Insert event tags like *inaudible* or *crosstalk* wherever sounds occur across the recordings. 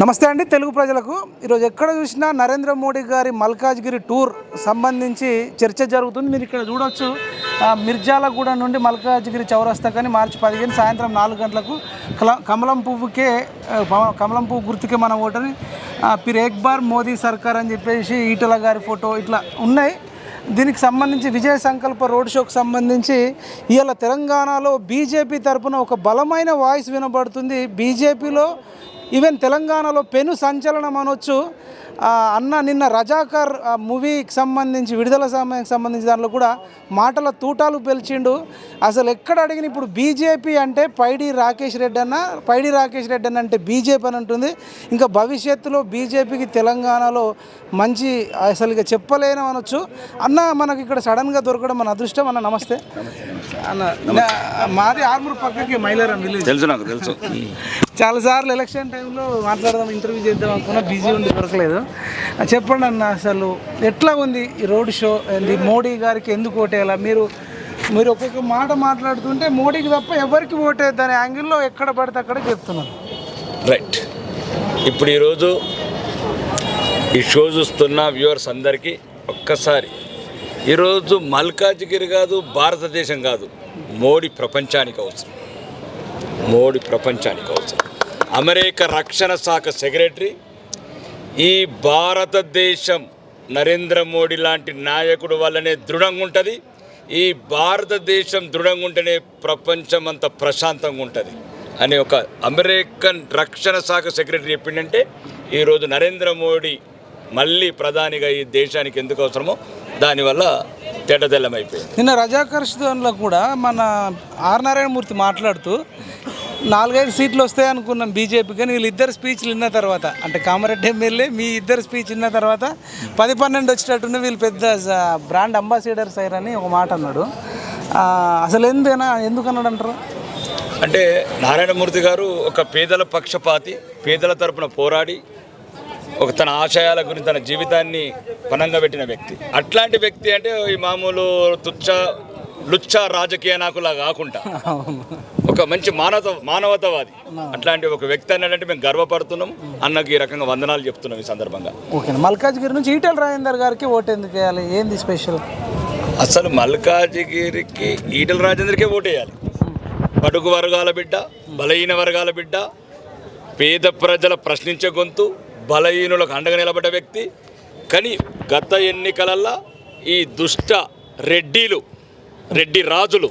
నమస్తే అండి తెలుగు ప్రజలకు. ఈరోజు ఎక్కడ చూసినా నరేంద్ర మోడీ గారి మల్కాజ్గిరి టూర్ సంబంధించి చర్చ జరుగుతుంది. మీరు ఇక్కడ చూడొచ్చు. మిర్జాలగూడ నుండి మల్కాజ్గిరి చౌరస్తా కానీ మార్చి పదిహేను సాయంత్రం నాలుగు గంటలకు కల- కమలం పువ్వుకే కమలం పువ్వు గుర్తుకే మన ఓటని పిర్ ఏక్బార్ మోదీ సర్కార్ అని చెప్పేసి ఈటల గారి ఫోటో ఇట్లా ఉన్నాయి. దీనికి సంబంధించి విజయ సంకల్ప రోడ్ షోకు సంబంధించి ఇవాళ తెలంగాణలో బీజేపీ తరపున ఒక బలమైన వాయిస్ వినబడుతుంది. బీజేపీలో ఈవెన్ తెలంగాణలో పెను సంచలనం అనొచ్చు అన్న నిన్న రజాకర్ ఆ, మూవీకి సంబంధించి విడుదల సమయానికి సంబంధించి దాంట్లో కూడా మాటల తూటాలు పెల్చిండు. అసలు ఎక్కడ అడిగిన ఇప్పుడు బీజేపీ అంటే పైడి రాకేష్ రెడ్డి అన్న పైడి రాకేష్ రెడ్డి అన్న అంటే బీజేపీ అని ఉంటుంది ఇంకా భవిష్యత్తులో బీజేపీకి తెలంగాణలో మంచి అసలు ఇక చెప్పలేను అనొచ్చు. అన్న మనకి ఇక్కడ సడన్గా దొరకడం మన అదృష్టం. అన్న నమస్తే. అన్న మాది ఆర్మూర్ పక్కకి మైలారం విలేజ్ తెలుసు నాకు తెలుసు. చాలాసార్లు ఎలక్షన్ టైంలో మాట్లాడదాం ఇంటర్వ్యూ చేద్దాం అనుకున్నా బిజీ ఉండి దొరకలేదు. చెప్పండి అన్న అసలు ఎట్లా ఉంది ఈ రోడ్ షో? ఏంది? మోడీ గారికి ఎందుకు ఓటేయాలా? మీరు మీరు ఒక్కొక్క మాట మాట్లాడుతుంటే మోడీకి తప్ప ఎవరికి ఓటేద్దని యాంగిల్లో ఎక్కడ పడితే అక్కడ చెప్తున్నారు. రైట్. ఇప్పుడు ఈరోజు ఈ షో చూస్తున్న వ్యూవర్స్ అందరికీ ఒక్కసారి ఈరోజు మల్కాజ్గిరి కాదు భారతదేశం కాదు మోడీ ప్రపంచానికి అవసరం. మోడీ ప్రపంచానికి అవసరం. అమెరికా రక్షణ శాఖ సెక్రటరీ ఈ భారతదేశం నరేంద్ర మోడీ లాంటి నాయకుడు వల్లనే దృఢంగా ఉంటుంది. ఈ భారతదేశం దృఢంగా ఉంటేనే ప్రపంచం అంత ప్రశాంతంగా ఉంటుంది. అని ఒక అమెరికన్ రక్షణ శాఖ సెక్రటరీ చెప్పిండంటే ఈరోజు నరేంద్ర మోడీ మళ్ళీ ప్రధానిగా ఈ దేశానికి ఎందుకు అవసరమో దానివల్ల తెల్లమైపోయింది నిన్న రజాకర్షణలో కూడా మన ఆర్ నారాయణమూర్తి మాట్లాడుతూ నాలుగైదు సీట్లు వస్తాయి అనుకున్నాం బీజేపీ కానీ వీళ్ళిద్దరు స్పీచ్లు విన్న తర్వాత అంటే కామారెడ్డి ఎమ్మెల్యే మీ ఇద్దరు స్పీచ్ విన్న తర్వాత పది పన్నెండు వచ్చేటట్టుంది వీళ్ళు పెద్ద బ్రాండ్ అంబాసిడర్స్ అయ్యారని ఒక మాట అన్నాడు. అసలు ఎందుకన్నా ఎందుకు అన్నాడు అంటారు అంటే నారాయణమూర్తి గారు ఒక పేదల పక్షపాతి పేదల తరపున పోరాడి ఒక తన ఆశయాల గురించి తన జీవితాన్ని పనంగా పెట్టిన వ్యక్తి. అట్లాంటి వ్యక్తి అంటే ఈ మామూలు తుచ్చ లుచ్చ రాజకీయ నాకులా కాకుండా *laughs* ఒక మంచి మానవ మానవతావాది. అట్లాంటి ఒక వ్యక్తి అన్నట్టు మేము గర్వపడుతున్నాం. అన్నకి ఈ రకంగా వందనాలు చెప్తున్నాం ఈ సందర్భంగా. ఓకే మల్కాజ్గిరి నుంచి ఈటెల రాజేందర్ గారికి ఓటు ఎందుకు వేయాలి? ఏంది స్పెషల్? అసలు మల్కాజిగిరికి ఈటల రాజేంద్రకే ఓటేయాలి బడుగు వర్గాల బిడ్డ బలహీన వర్గాల బిడ్డ పేద ప్రజల ప్రశ్నించే గొంతు బలహీనులకు అండగా నిలబడ్డ వ్యక్తి. కానీ గత ఎన్నికలల్లో ఈ దుష్ట రెడ్డిలు రెడ్డి రాజులు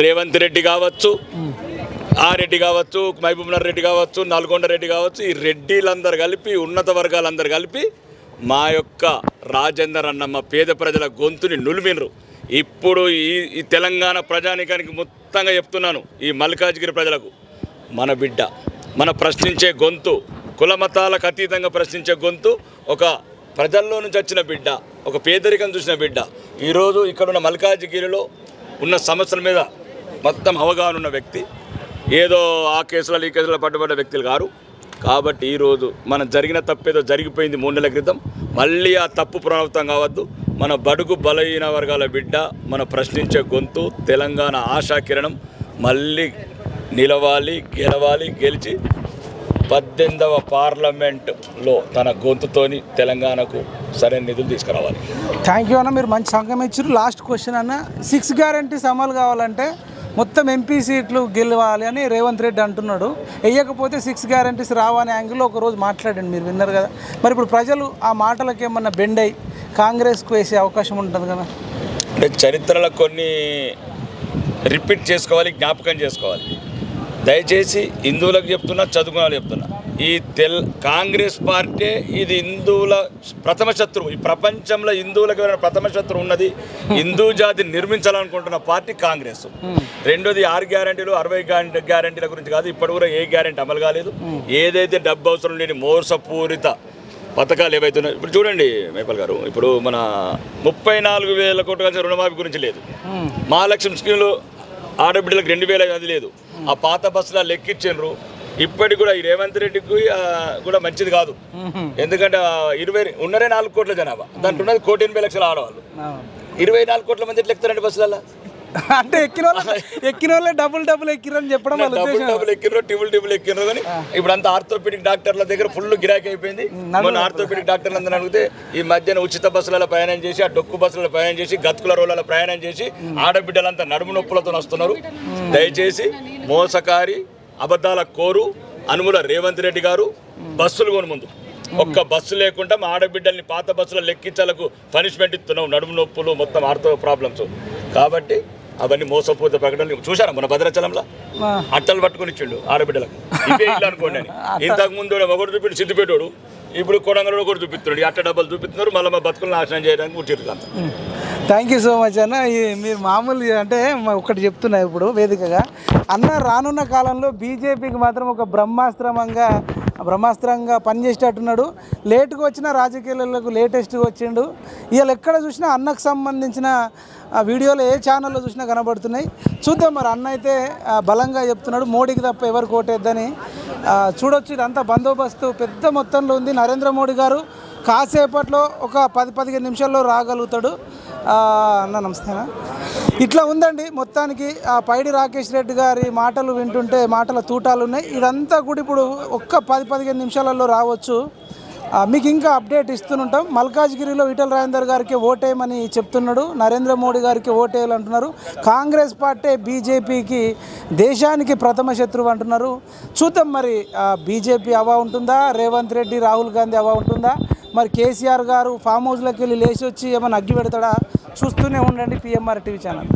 రేవంత్ రెడ్డి కావచ్చు ఆ రెడ్డి కావచ్చు మహబూబ్నగర్ రెడ్డి కావచ్చు నల్గొండ రెడ్డి కావచ్చు ఈ రెడ్డిలందరూ కలిపి ఉన్నత వర్గాలందరూ కలిపి మా యొక్క రాజేందర్ అన్నమ్మ పేద ప్రజల గొంతుని నులిమినరు ఇప్పుడు ఈ ఈ తెలంగాణ ప్రజానికానికి మొత్తంగా చెప్తున్నాను ఈ మల్కాజ్గిరి ప్రజలకు. మన బిడ్డ మన ప్రశ్నించే గొంతు కులమతాలకు అతీతంగా ప్రశ్నించే గొంతు ఒక ప్రజల్లో నుంచి వచ్చిన బిడ్డ ఒక పేదరికం చూసిన బిడ్డ. ఈరోజు ఇక్కడున్న మల్కాజ్గిరిలో ఉన్న సమస్యల మీద మొత్తం అవగాహన ఉన్న వ్యక్తి. ఏదో ఆ కేసులలో ఈ కేసులో పట్టుబడ్డ వ్యక్తులు కారు. కాబట్టి ఈరోజు మనం జరిగిన తప్పేదో జరిగిపోయింది మూడు నెలల క్రితం. మళ్ళీ ఆ తప్పు పునరావృతం కావద్దు. మన బడుగు బలహీన వర్గాల బిడ్డ మన ప్రశ్నించే గొంతు తెలంగాణ ఆశా కిరణం మళ్ళీ నిలవాలి గెలవాలి గెలిచి పద్దెనిమిదవ పార్లమెంట్లో తన గొంతుతోని తెలంగాణకు సరైన నిధులు తీసుకురావాలి. థ్యాంక్ యూ అన్న మీరు మంచి సంఘం ఇచ్చారు లాస్ట్ క్వశ్చన్ అన్న సిక్స్ గ్యారంటీస్ అమలు కావాలంటే మొత్తం ఎంపీ సీట్లు గెలవాలి అని రేవంత్ రెడ్డి అంటున్నాడు. వేయకపోతే సిక్స్ గ్యారంటీస్ రావని యాంగిల్లో ఒకరోజు మాట్లాడండి మీరు విన్నారు కదా. మరి ఇప్పుడు ప్రజలు ఆ మాటలకు ఏమన్నా బెండ్ అయ్యి కాంగ్రెస్కు వేసే అవకాశం ఉంటుంది కదా. అంటే చరిత్రలో కొన్ని రిపీట్ చేసుకోవాలి జ్ఞాపకం చేసుకోవాలి. దయచేసి హిందువులకు చెప్తున్నా చదువుకున్న చెప్తున్నా. ఈ తెల్ కాంగ్రెస్ పార్టీ ఇది హిందువుల ప్రథమ శత్రువు. ఈ ప్రపంచంలో హిందువులకు ప్రథమ శత్రువు ఉన్నది హిందూ జాతిని నిర్మించాలనుకుంటున్న పార్టీ కాంగ్రెస్. రెండోది ఆరు గ్యారంటీలు అరవై గ్యారంటీల గురించి కాదు ఇప్పటి కూడా ఏ గ్యారంటీ అమలు కాలేదు. ఏదైతే డబ్బు అవసరం లేని మోసపూరిత పథకాలు ఏవైతే ఉన్నాయో ఇప్పుడు చూడండి మేపల్ గారు ఇప్పుడు మన ముప్పై నాలుగు వేల కోట్ల కలిసి రుణమాఫీ గురించి లేదు. మహాలక్ష్మి స్కీమ్లో ఆడబిడ్డలకు రెండు వేల అది లేదు. ఆ పాత బస్సులో లెక్కించారు ఇప్పటికి కూడా ఈ రేవంత్ రెడ్డికి కూడా మంచిది కాదు. ఎందుకంటే ఇరవై ఉన్నరే నాలుగు కోట్ల జనాభా. దాంట్లో ఉన్నది కోటి ఎనభై లక్షల ఆడవాళ్ళు. ఇరవై నాలుగు కోట్ల మంది ఎట్లా ఎక్కుతారండి బస్సులలో *laughs* అంటే ఎక్కిన వాళ్ళ ఎక్కిన వాళ్ళే డబుల్ డబుల్ ఎక్కిరని చెప్పడం డబుల్ డబుల్ *laughs* ఎక్కిర్రో టిబుల్ టిబుల్ ఎక్కిర్రో కానీ ఇప్పుడు అంతా ఆర్థోపెడిక్ డాక్టర్ల దగ్గర ఫుల్ గిరాకీ అయిపోయింది. మొన్న ఆర్థోపెడిక్ డాక్టర్లు అందరూ అడిగితే ఈ మధ్యన ఉచిత బస్సులలో ప్రయాణం చేసి ఆ డొక్కు బస్సులలో ప్రయాణం చేసి గతుకుల రోడ్లలో ప్రయాణం చేసి ఆడబిడ్డలంతా నడుము నొప్పులతో వస్తున్నారు దయచేసి మోసకారి అబద్ధాల కోరు అనుముల రేవంత్ రెడ్డి గారు బస్సులు కొని ముందు. ఒక్క బస్సు లేకుండా మా ఆడబిడ్డల్ని పాత బస్సులో లెక్కించాలకు పనిష్మెంట్ ఇస్తున్నాం నడుము నొప్పులు మొత్తం ఆర్థో ప్రాబ్లమ్స్ కాబట్టి అవన్నీ మోసపూరిత ప్రకటనలు చూసారా మన భద్రాచలంలో. అట్టలు పట్టుకొని ఇచ్చిండు ఆడబిడ్డలకు. ఇవే ఇల్లు అనుకోండి అని. *laughs* ఇంతకు ముందు ఒకటి చూపిండు సిద్దిపేటోడు. ఇప్పుడు కొడంగల్లో కూడా చూపిస్తున్నాడు. ఈ అట్ట డబ్బులు చూపిస్తున్నారు మళ్ళీ మా బతుకులు నాశనం చేయడానికి కూర్చుంటారు అంత. థ్యాంక్ యూ సో మచ్ అన్న. మీరు మామూలు అంటే ఒకటి చెప్తున్నా ఇప్పుడు వేదికగా. అన్న రానున్న కాలంలో బీజేపీకి మాత్రం ఒక బ్రహ్మాస్త్రంగా బ్రహ్మాస్త్రంగా పనిచేసేటట్టున్నాడు. లేటుగా వచ్చిన రాజకీయాలకు లేటెస్ట్గా వచ్చిండు. ఇవాళ ఎక్కడ చూసినా అన్నకు సంబంధించిన వీడియోలు ఏ ఛానల్లో చూసినా కనబడుతున్నాయి. చూద్దాం మరి. అన్న అయితే బలంగా చెప్తున్నాడు. మోడీకి తప్ప ఎవరు కోటేద్దని. చూడొచ్చు. ఇదంతా బందోబస్తు పెద్ద మొత్తంలో ఉంది. నరేంద్ర మోడీ గారు కాసేపట్లో ఒక పది పదిహేను నిమిషాల్లో రాగలుగుతాడు. అన్న నమస్తేనా? ఇట్లా ఉందండి మొత్తానికి. ఆ పైడి రాకేష్ రెడ్డి గారి మాటలు వింటుంటే మాటల తూటాలు ఉన్నాయి. ఇదంతా కూడా ఇప్పుడు ఒక్క పది పదిహేను నిమిషాలలో రావచ్చు. మీకు ఇంకా అప్డేట్ ఇస్తుంటాం. మల్కాజ్గిరిలో విఠల్ రాజేందర్ గారికి ఓటేయమని చెప్తున్నాడు. నరేంద్ర మోడీ గారికి ఓటేయాలంటున్నారు. కాంగ్రెస్ పార్టీ బీజేపీకి దేశానికి ప్రథమ శత్రువు అంటున్నారు. చూద్దాం మరి బీజేపీ అవా ఉంటుందా? రేవంత్ రెడ్డి రాహుల్ గాంధీ అవా ఉంటుందా? మరి కేసీఆర్ గారు ఫామ్ హౌస్లోకి వెళ్ళి లేచి వచ్చి ఏమైనా అగ్గి పెడతాడా? చూస్తూనే ఉండండి పిఎంఆర్ టీవీ ఛానల్.